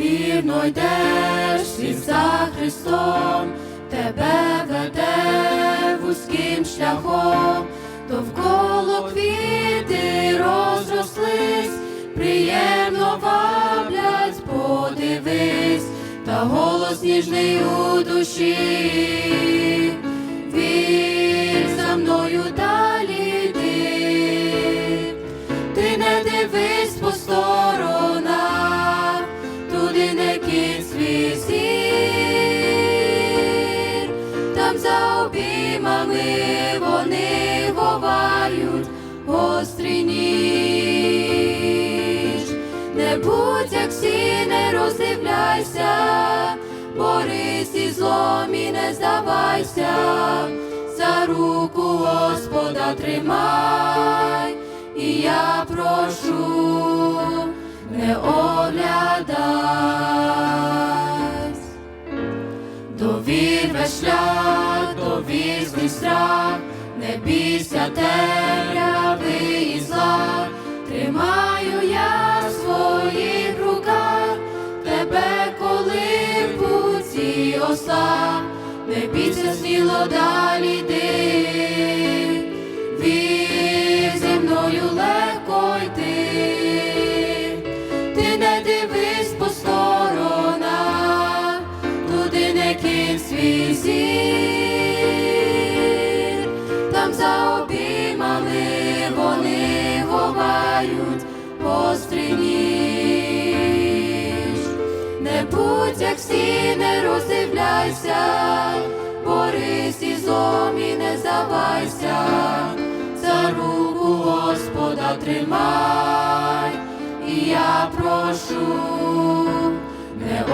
вірно йдеш слід за Христом, тебе веде вузьким шляхом, довкола квіти розрослись, приємно ваблять, подивись, та голос ніжний у душі. Обіймами вони ховають гострий ніж. Не будь як всі, не роздивляйся, борись і злом і не здавайся, за руку Господа тримай, і я прошу, не оглядайся. Довір весь шлях, страх, не бійся темряви і зла, тримаю я в своїх руках, тебе, коли в путі осла, не бійся сміло далі йди, вір зі мною легко йти, ти не дивись по сторонах, туди не кинь свій зір, за обіймами вони ховають гострий ніж. Не будь як всі, не роздивляйся, борись і злом і не здавайся, за руку Господа тримай, і я прошу, не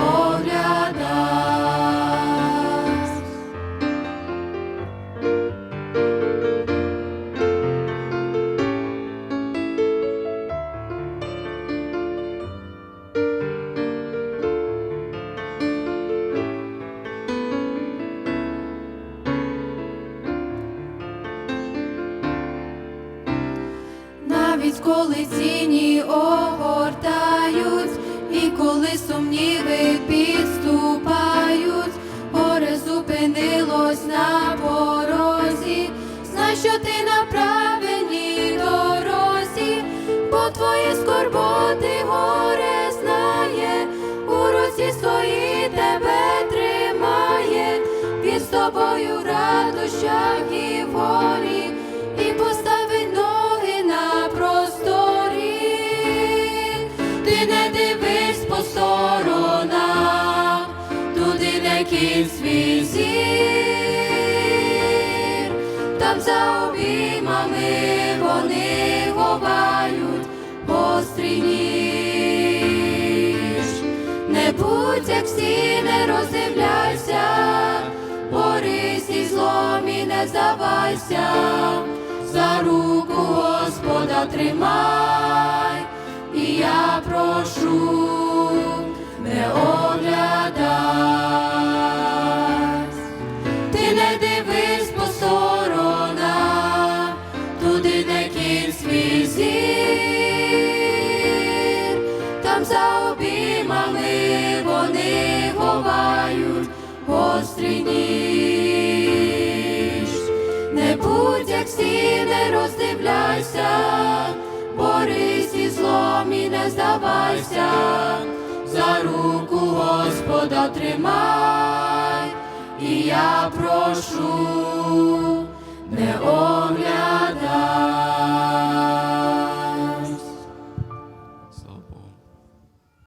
навіть коли ціні огортають, і коли сумніви підступають, горе зупинилось на порозі, знай, що ти на правильній дорозі, бо твої скорботи горе знає, у руці своїй тебе тримає, він з тобою радощах і в горі, ти не дивись по сторонах, туди не кинь свій зір, там за обіймами вони ховають гострий ніж. Не будь як всі, не роздивляйся, борись і злом і не здавайся, за руку Господа тримай, зір, там за обіймами вони ховають гострий ніж. Не будь як всі, не роздивляйся, борись і злом і не здавайся, за руку Господа тримай, і я прошу.